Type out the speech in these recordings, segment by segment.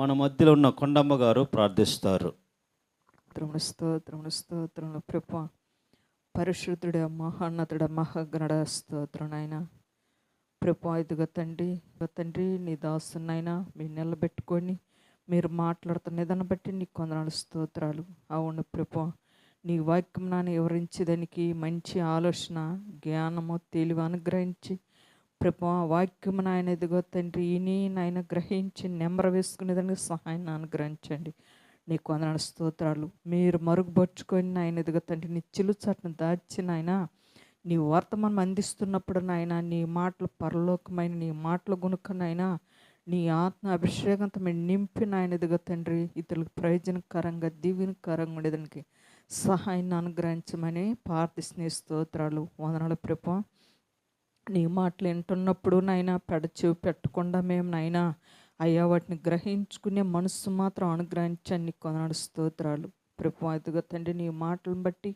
మన మధ్యలో ఉన్న కొండమ్మ గారు ప్రార్థిస్తారు. స్తోత్రములు స్తోత్రములు స్తోత్రములు. ప్రభు పరిశుద్ధుడ మహోన్నతుడ మహాగణడ స్తోత్రం ప్రభు ఇదిగో తండ్రి తండ్రి నీ దాసునైనా మీరు నిలబెట్టుకొని మీరు మాట్లాడుతున్న దాన్ని బట్టి నీ కొందనాలు స్తోత్రాలు. అవును ప్రభు నీ వాక్యం నాన్న వివరించేదానికి మంచి ఆలోచన జ్ఞానము తెలివి అనుగ్రహించి ప్రభా వాక్యం నాయన ఇదిగో తండ్రి ఇని నాయన గ్రహించి నెంబర వేసుకునేదానికి సహాయం అనుగ్రహించండి నీ కొందనాలు స్తోత్రాలు. మీరు మరుగుపరుచుకొని నాయన ఎదుగు తండ్రి నీ చిలు చట్టను దాచి నాయన నీ వర్తమానం అందిస్తున్నప్పుడు నాయన నీ మాటలు పరలోకమైన నీ మాటలు గునుకనైనా నీ ఆత్మ అభిషేకంతో మీరు నింపి నాయన ఎదుగు తండ్రి ఇతరులకు ప్రయోజనకరంగా దీవెనకరంగా ఉండేదానికి సహాయాన్ని అనుగ్రహించమని ప్రార్థిస్తున్న స్తోత్రాలు వందనాలు ప్రభా. నీ మాటలు వింటున్నప్పుడు నాయన పెడచెవి పెట్టకుండా మేము నాయనా అయ్యా వాటిని గ్రహించుకునే మనస్సు మాత్రం అనుగ్రహించండి. నీ కొందనాడు స్తోత్రాలు. ప్రభు తండ్రి నీ మాటలను బట్టి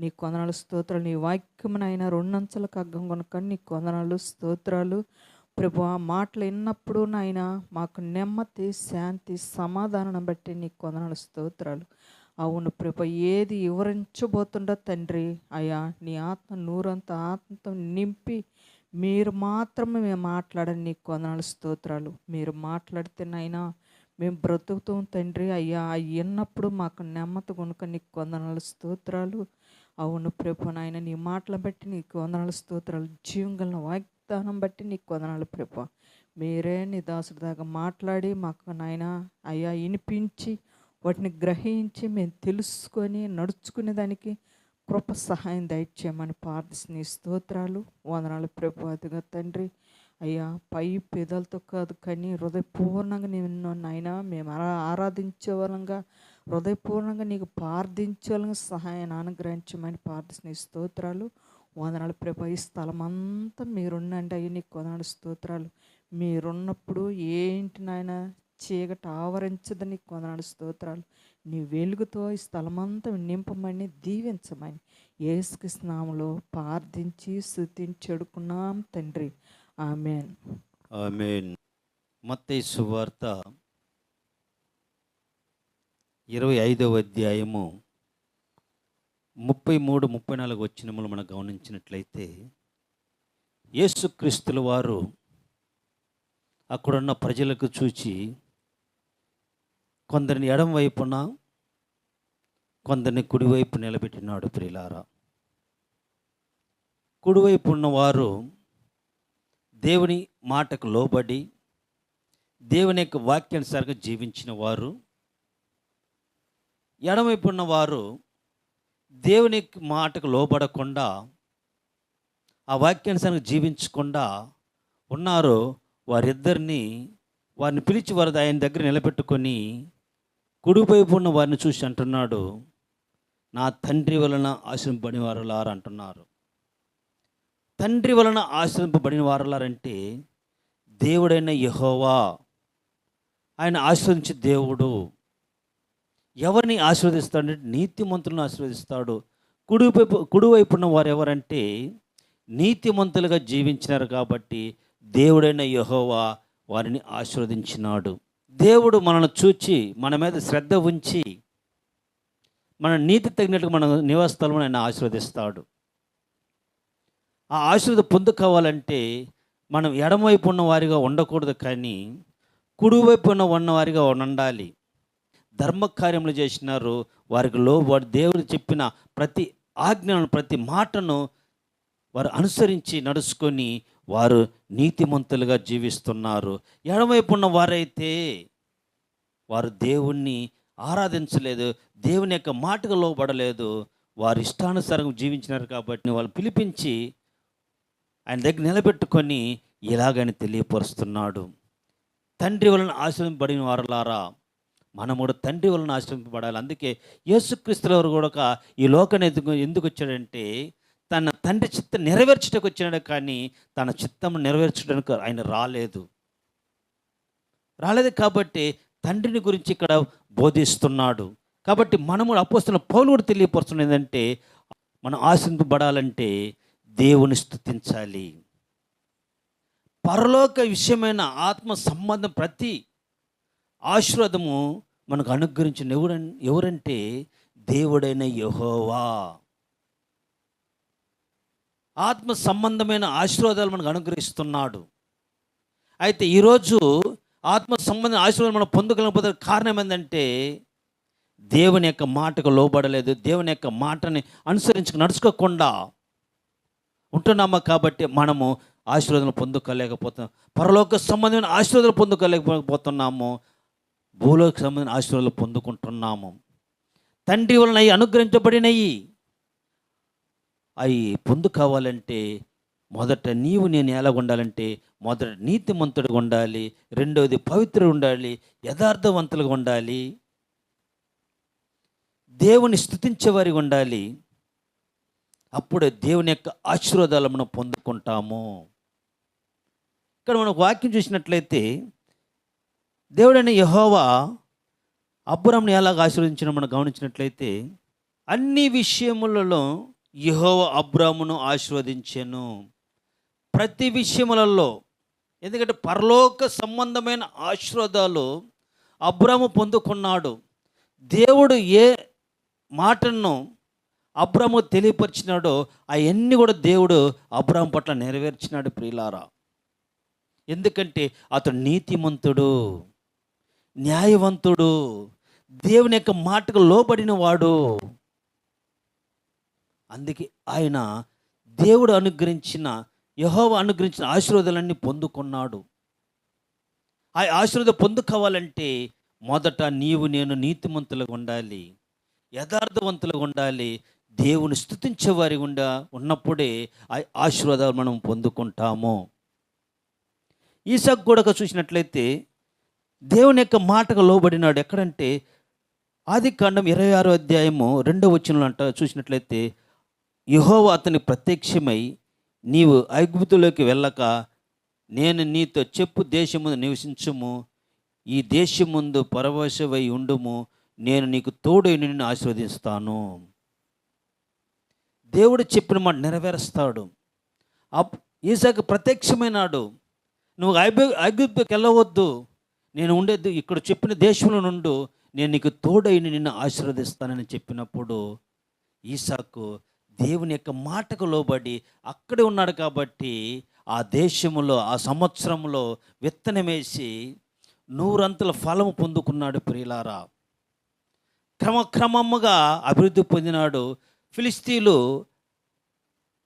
నీ కొందనాలు స్తోత్రాలు నీ వాక్యమునైనా రెండంచెలకు అగ్గం కొనుక నీ కొందనాలు స్తోత్రాలు. ప్రభు ఆ మాటలు విన్నప్పుడు నాయన మాకు నెమ్మది శాంతి సమాధానం బట్టి నీ కొందనాలు స్తోత్రాలు. అవును ప్రభు ఏది వివరించబోతుండో తండ్రి అయ్యా నీ ఆత్మ నూరంత ఆత్మతో నింపి మీరు మాత్రమే మేము మాట్లాడండి నీకు వందనాలు స్తోత్రాలు. మీరు మాట్లాడితేనైనా మేము బ్రతుకుతాం తండ్రి. అయ్యా అయ్యన్నప్పుడు విన్నప్పుడు మాకు నెమ్మది కొనుక నీకు వందనాలు స్తోత్రాలు. అవును ప్రభు నాయన నీ మాటలు బట్టి నీకు వందనాలు స్తోత్రాలు. జీవంగల వాగ్దానం బట్టి నీకు వందనాలు ప్రభు. మీరే నీ దాసుడి దాకా మాట్లాడి మాకు నాయన అయ్యా వినిపించి వాటిని గ్రహించి మేము తెలుసుకొని నడుచుకునే దానికి కృప సహాయం దయచేయమని ప్రార్థిస్తున్న స్తోత్రాలు వందనాలు ప్రభు అదిగా తండ్రి. అయ్యా పై పేదలతో కాదు కానీ హృదయపూర్ణంగా నిన్ను నాయన మేము అలా ఆరాధించే వాళ్ళంగా హృదయపూర్ణంగా నీకు ప్రార్థించే సహాయాన్ని అనుగ్రహించమని ప్రార్థిస్తున్న స్తోత్రాలు వందనాలు ప్రభు. ఈ స్థలం అంతా మీరుండండి అయ్యి నీకు వందనాలు స్తోత్రాలు. మీరున్నప్పుడు ఏంటి నాయన చీకటి ఆవరించదని కొందనాడు స్తోత్రాలు. నీ వెలుగుతో ఈ స్థలమంతా నింపమని దీవించమని ఏసుకృష్ణాములో ప్రార్థించి స్థుతించెడుకున్నాం తండ్రి. ఆమెన్. ఆమెన్. మత్తయి సువార్త ఇరవై ఐదవ అధ్యాయము ముప్పై మూడు ముప్పై నాలుగు వచ్చినములు మనం గమనించినట్లయితే యేసుక్రీస్తుల వారు అక్కడున్న ప్రజలకు చూచి కొందరిని ఎడం వైపున కొందరిని కుడివైపు నిలబెట్టినాడు ప్రిలారా కుడివైపు ఉన్నవారు దేవుని మాటకు లోబడి దేవుని యొక్క వాక్యానుసారంగా జీవించిన వారు. ఎడమవైపు ఉన్నవారు దేవుని మాటకు లోబడకుండా ఆ వాక్యానుసారంగా జీవించకుండా ఉన్నారు. వారిద్దరిని వారిని పిలిచి వారి ఆయన దగ్గర నిలబెట్టుకొని కుడివైపు ఉన్న వారిని చూసి అంటున్నాడు నా తండ్రి వలన ఆశ్రమింపబడిన వారులారు అంటున్నారు. తండ్రి వలన ఆశ్రయింపబడిన వారలారంటే దేవుడైన యహోవా. ఆయన ఆశ్రదించే దేవుడు. ఎవరిని ఆశీర్వదిస్తాడంటే నీతిమంతులను ఆశీర్వదిస్తాడు. కుడివైపు కుడివైపు ఉన్న వారు ఎవరంటే నీతిమంతులుగా జీవించినారు కాబట్టి దేవుడైన యహోవా వారిని ఆశీర్వదించినాడు. దేవుడు మనల్ని చూచి మన మీద శ్రద్ధ ఉంచి మన నీతి తగినట్టుగా మన నివాసస్థలం ఆయన ఆశీర్వదిస్తాడు. ఆ ఆశీర్వద పొందుకోవాలంటే మనం ఎడమవైపు ఉన్న వారిగా ఉండకూడదు కానీ కుడివైపు ఉన్న ఉన్నవారిగా ఉండాలి. ధర్మకార్యములు చేసినారు వారికి లోబడి దేవుడు చెప్పిన ప్రతి ఆజ్ఞలను ప్రతి మాటను వారు అనుసరించి నడుచుకొని వారు నీతిమంతులుగా జీవిస్తున్నారు. ఎడమవైపు ఉన్న వారైతే వారు దేవుణ్ణి ఆరాధించలేదు దేవుని యొక్క మాటకు లోబడలేదు. వారు ఇష్టానుసారం జీవించినారు కాబట్టి వాళ్ళు పిలిపించి ఆయన దగ్గర నిలబెట్టుకొని ఇలాగని తెలియపరుస్తున్నాడు. తండ్రి వలన ఆశ్రమింపబడిన వారులారా మనము కూడా తండ్రి వలన ఆశ్రమింపబడాలి అందుకే యేసుక్రీస్తుల వారు కూడా ఈ లోకాన్ని ఎందుకు ఎందుకు వచ్చాడంటే తన తండ్రి చిత్తం నెరవేర్చుటకు వచ్చినాడు కానీ తన చిత్తం నెరవేర్చడానికి ఆయన రాలేదు. రాలేదు కాబట్టి తండ్రిని గురించి ఇక్కడ బోధిస్తున్నాడు. కాబట్టి మనము అపోస్తున్న పౌలు కూడా తెలియపరుస్తున్నది ఏంటంటే మనం ఆశింపబడాలంటే దేవుని స్తుతించాలి. పరలోక విషయమైన ఆత్మ సంబంధం ప్రతి ఆశీర్వాదము మనకు అనుగ్రహించిన ఎవరంటే దేవుడైన యహోవా. ఆత్మ సంబంధమైన ఆశీర్వాదాలు మనకు అనుగ్రహిస్తున్నాడు. అయితే ఈరోజు ఆత్మ సంబంధమైన ఆశీర్వాదం మనం పొందగలకపోతే కారణం ఏంటంటే దేవుని యొక్క మాటకు లోబడలేదు దేవుని యొక్క మాటని అనుసరించి నడుచుకోకుండా ఉంటున్నామా కాబట్టి మనము ఆశీర్వాదాలు పొందుకోలేకపోతున్నాం. పరలోక సంబంధమైన ఆశీర్వాదాలు పొందుకోలేకపోతున్నాము. భూలోక సంబంధించిన ఆశీర్వాదాలు పొందుకుంటున్నాము. తండ్రి వలన అవి అనుగ్రహించబడినవి అవి పొందుకోవాలంటే మొదట నీవు నేను ఎలా ఉండాలంటే మొదట నీతిమంతుడిగా ఉండాలి రెండవది పవిత్రుడు ఉండాలి యథార్థవంతులుగా ఉండాలి. దేవుని స్థుతించేవారిగా ఉండాలి. అప్పుడే దేవుని యొక్క ఆశీర్వాదాలు మనం పొందుకుంటాము. ఇక్కడ మనం వాక్యం చూసినట్లయితే దేవుడైన యహోవా అబ్బురంని ఎలాగ ఆశీర్వదించిన మనం గమనించినట్లయితే అన్ని విషయములలో యహోవ అబ్రామును ఆశీర్వదించాను. ప్రతి విషయములలో ఎందుకంటే పరలోక సంబంధమైన ఆశీర్వాదాలు అబ్రాము పొందుకున్నాడు. దేవుడు ఏ మాటను అబ్రాము తెలియపరిచినాడో అవన్నీ కూడా దేవుడు అబ్రాము పట్ల నెరవేర్చినాడు ప్రియులారా. ఎందుకంటే అతడు నీతిమంతుడు న్యాయవంతుడు దేవుని యొక్క మాటకు లోబడిన వాడు అందుకే ఆయన దేవుడు అనుగ్రహించిన యహోవ అనుగ్రహించిన ఆశీర్వాదాలన్నీ పొందుకున్నాడు. ఆ ఆశీర్వాదం పొందుకోవాలంటే మొదట నీవు నేను నీతిమంతులుగా ఉండాలి. యథార్థవంతులుగా ఉండాలి. దేవుని స్థుతించే వారి ఉండా ఉన్నప్పుడే ఆ ఆశీర్వాదాలు మనం పొందుకుంటాము. ఈసాకు కూడా చూసినట్లయితే దేవుని యొక్క మాటకు లోబడినాడు. ఎక్కడంటే ఆది కాండం ఇరవై ఆరో అధ్యాయము రెండో వచ్చిన అంట చూసినట్లయితే యహోవ అతని ప్రత్యక్షమై నీవు ఐగుప్తులోకి వెళ్ళక నేను నీతో చెప్పు దేశము నివసించుము ఈ దేశం ముందు పరవశవై ఉండుము నేను నీకు తోడై నిన్ను ఆశీర్వదిస్తాను. దేవుడు చెప్పిన మాట నెరవేరుస్తాడు. అప్ ఈసాకు ప్రత్యక్షమైనాడు నువ్వు ఐబు ఐగుప్తుకి వెళ్ళవద్దు నేను ఉండేది ఇక్కడ చెప్పిన దేశంలో నుండు నేను నీకు తోడైన నిన్ను ఆశీర్వదిస్తానని చెప్పినప్పుడు ఈసాకు దేవుని యొక్క మాటకు లోబడి అక్కడే ఉన్నాడు కాబట్టి ఆ దేశములో ఆ సంవత్సరంలో విత్తనమేసి నూరంతుల ఫలము పొందుకున్నాడు ప్రియులారా. క్రమక్రమముగా అభివృద్ధి పొందినాడు. ఫిలిస్తీన్లు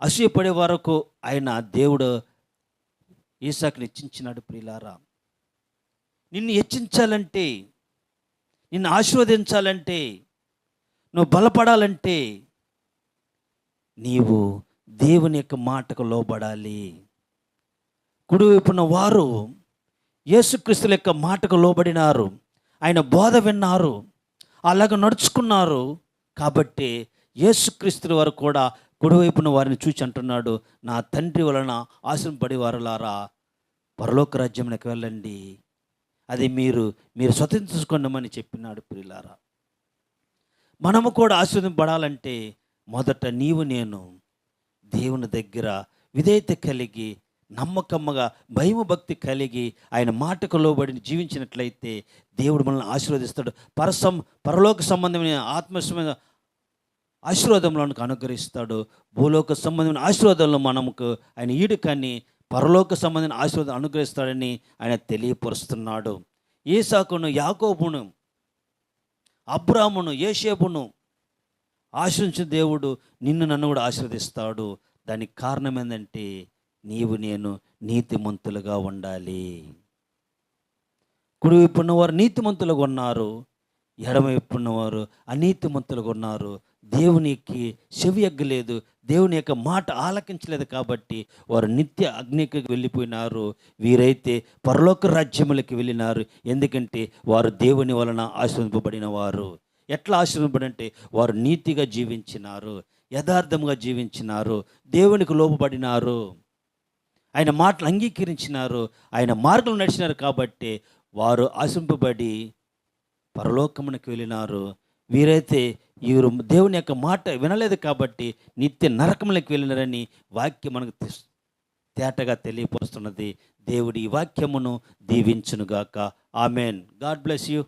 అసూయపడే వరకు ఆయన దేవుడు ఈసాకుని హెచ్చించినాడు ప్రియులారా. నిన్ను హెచ్చించాలంటే నిన్ను ఆశీర్వదించాలంటే నువ్వు బలపడాలంటే నీవు దేవుని యొక్క మాటకు లోబడాలి. కుడివైపున వారు యేసుక్రీస్తుల యొక్క మాటకు లోబడినారు. ఆయన బోధ విన్నారు. అలాగ నడుచుకున్నారు. కాబట్టి యేసుక్రీస్తుల వారు కూడా కుడివైపున వారిని చూచి అంటున్నాడు నా తండ్రి వలన ఆశంపడి వారులారా పరలోక రాజ్యంలోకి వెళ్ళండి. అది మీరు మీరు స్వతంత్రించుకోండమని చెప్పినాడు ప్రియులారా. మనము కూడా ఆశీర్వదింపడాలంటే మొదట నీవు నేను దేవుని దగ్గర విధేయత కలిగి నమ్మకమ్మగా భయము భక్తి కలిగి ఆయన మాటకు లోబడి జీవించినట్లయితే దేవుడు మనల్ని ఆశీర్వదిస్తాడు. పరసం పరలోక సంబంధమైన ఆత్మస్వమైన ఆశీర్వాదంలోనికి అనుగ్రహిస్తాడు. భూలోక సంబంధమైన ఆశీర్వాదంలో మనకు ఆయన ఈడు కానీ పరలోక సంబంధమైన ఆశీర్వాదం అనుగ్రహిస్తాడని ఆయన తెలియపరుస్తున్నాడు. ఏసాకును యాకోబును అబ్రామును ఏషేబును ఆశ్రయించిన దేవుడు నిన్ను నన్ను కూడా ఆశీర్వదిస్తాడు. దానికి కారణం ఏంటంటే నీవు నేను నీతిమంతులుగా ఉండాలి. కుడివైపు ఉన్నవారు నీతిమంతులుగా ఉన్నారు ఎడమవైపు ఉన్నవారు అనీతిమంతులుగా ఉన్నారు. దేవునికి చెవి ఎగ్గలేదు దేవుని యొక్క మాట ఆలకించలేదు కాబట్టి వారు నిత్య అగ్నికి వెళ్ళిపోయినారు. వీరైతే పరలోక రాజ్యములకి వెళ్ళినారు. ఎందుకంటే వారు దేవుని వలన ఆశీర్వదింపబడిన వారు. ఎట్లా ఆశీర్వదింపడంటే వారు నీతిగా జీవించినారు యథార్థంగా జీవించినారు దేవునికి లోపబడినారు ఆయన మాటలు అంగీకరించినారు ఆయన మార్గం నడిచినారు కాబట్టి వారు ఆశింపబడి పరలోకమునకు వెళ్ళినారు. వీరైతే వీరు దేవుని యొక్క మాట వినలేదు కాబట్టి నిత్య నరకములకు వెళ్ళినారని వాక్యం మనకు తేటగా తెలియపరుస్తున్నది. దేవుడి ఈ వాక్యమును దీవించునుగాక. ఆమెన్. God bless you.